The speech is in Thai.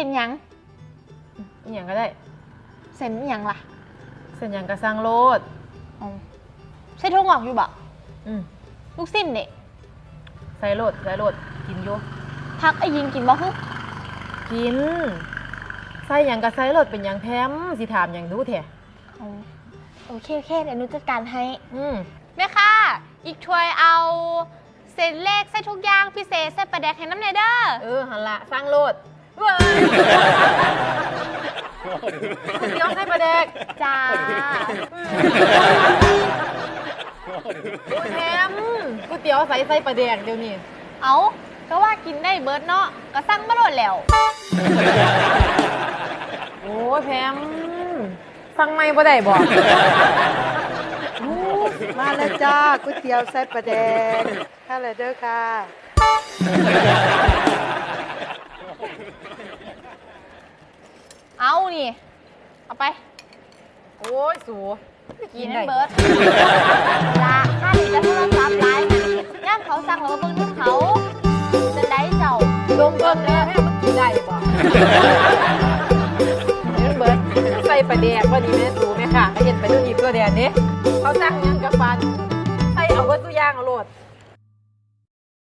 กินหยัง อหย่างก็ได้ เส้นอิหยังล่ะเส้นหยังกระสังโลดอ๋อใส่ถั่วงอกอยู่บ่อืมลูกสิ้นเด็ใส่โลดใส่โลดกินอยู่พักไอ้ยิงกินบ่ฮึกิน ใส่หยังกระใส่โลดเป็นหยังแพมสิถามหยังดูแท้อ๋อโอเคโอเคเดี๋ยวหนูจัดการให้ อืมแม่ค่ะ อีกถ้วยเอา เส้นเล็กใส่ทุกอย่างพิเศษใส่ปลาแดกให้น้ำเนยเด้อ เออหันละสร้างโลดเว้ ยก๋วยเตี๋ยวใส่ปลาแดกจ้าโอ้ยแพมก๋วยเตี๋ยวใส่ใส่ปลาแดกเดี๋ยวนี้เอาก็ว่ากินได้เบิร์ดเนาะก็สั่งมาโดดแล้ว โอ้ยแพมฟังไม่บ่ได้บอกอู้มาแล้วจ้าก๋วยเตี๋ยวไส้ปลาแดงค่ะเลยเด้อค่ะ เอานี่ เอาไป โอ้ย สูกินให้เบิร์ดละถ้าดีจะโทรศัพท์ไลน์ย่ามเขาสั่งแล้วมาเบิ่งที่เขา จะได้เจ้าลงเบิ่งแล้วแม่มันกินได้บ่เห็นเบิดใส่ปลาแดกว่าดีแม่สูแม่ค่ะเห็นไปดูอีกตัวแดนนี้เขาสั่งหยังกับฟันใส่เอาเบิดตัวอย่างเอาโลด